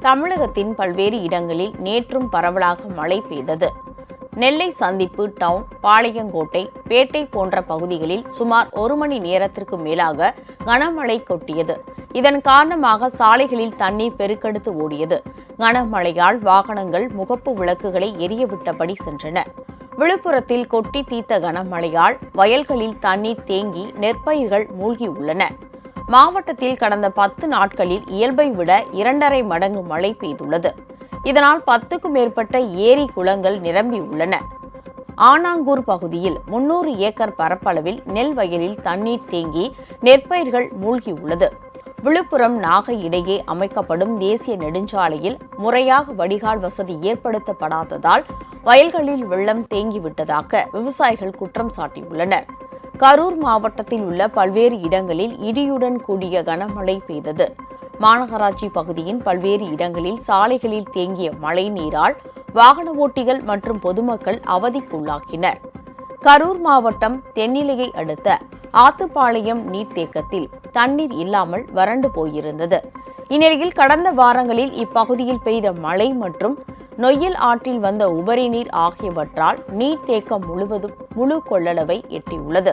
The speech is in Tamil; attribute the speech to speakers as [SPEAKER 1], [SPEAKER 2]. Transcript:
[SPEAKER 1] தமிழகத்தின் பல்வேறு இடங்களில் நேற்றும் பரவலாக மழை பெய்தது. நெல்லை சந்திப்பு டவுன் பாளையங்கோட்டை பேட்டை போன்ற பகுதிகளில் சுமார் ஒரு மணி நேரத்திற்கு மேலாக கனமழை கொட்டியது. இதன் காரணமாக சாலைகளில் தண்ணீர் பெருக்கெடுத்து ஓடியது. கனமழையால் வாகனங்கள் முகப்பு விளக்குகளை எரியவிட்டபடி சென்றன. விழுப்புரத்தில் கொட்டி தீர்த்த கனமழையால் வயல்களில் தண்ணீர் தேங்கி நெற்பயிர்கள் மூழ்கியுள்ளன மாவட்டத்தில் கடந்த பத்து நாட்களில் இயல்பை விட இரண்டரை மடங்கு மழை பெய்துள்ளது. இதனால் பத்துக்கும் மேற்பட்ட ஏரி குளங்கள் நிரம்பியுள்ளன ஆனாங்கூர் பகுதியில் முன்னூறு ஏக்கர் பரப்பளவில் நெல் வயலில் தண்ணீர் தேங்கி நெற்பயிர்கள் மூழ்கியுள்ளது. விழுப்புரம் நாகை இடையே அமைக்கப்படும் தேசிய நெடுஞ்சாலையில் முறையாக வடிகால் வசதி ஏற்படுத்தப்படாததால் வயல்களில் வெள்ளம் தேங்கிவிட்டதாக விவசாயிகள் குற்றம் சாட்டியுள்ளனர். கரூர் மாவட்டத்தில் உள்ள பல்வேறு இடங்களில் இடியுடன் கூடிய கனமழை பெய்தது. மாநகராட்சி பகுதியின் பல்வேறு இடங்களில் சாலைகளில் தேங்கிய மழை நீரால் வாகன ஓட்டிகள் மற்றும் பொதுமக்கள் அவதிக்குள்ளாக்கினர். கரூர் மாவட்டம் தென்னிலையை அடுத்த ஆத்துப்பாளையம் நீர்த்தேக்கத்தில் தண்ணீர் இல்லாமல் வறண்டு போயிருந்தது. இந்நிலையில் கடந்த வாரங்களில் இப்பகுதியில் பெய்த மழை மற்றும் நொய்யல் ஆற்றில் வந்த உபரி நீர் ஆகியவற்றால் நீர்த்தேக்கம் முழுவதும் முழு கொள்ளளவை எட்டியுள்ளது.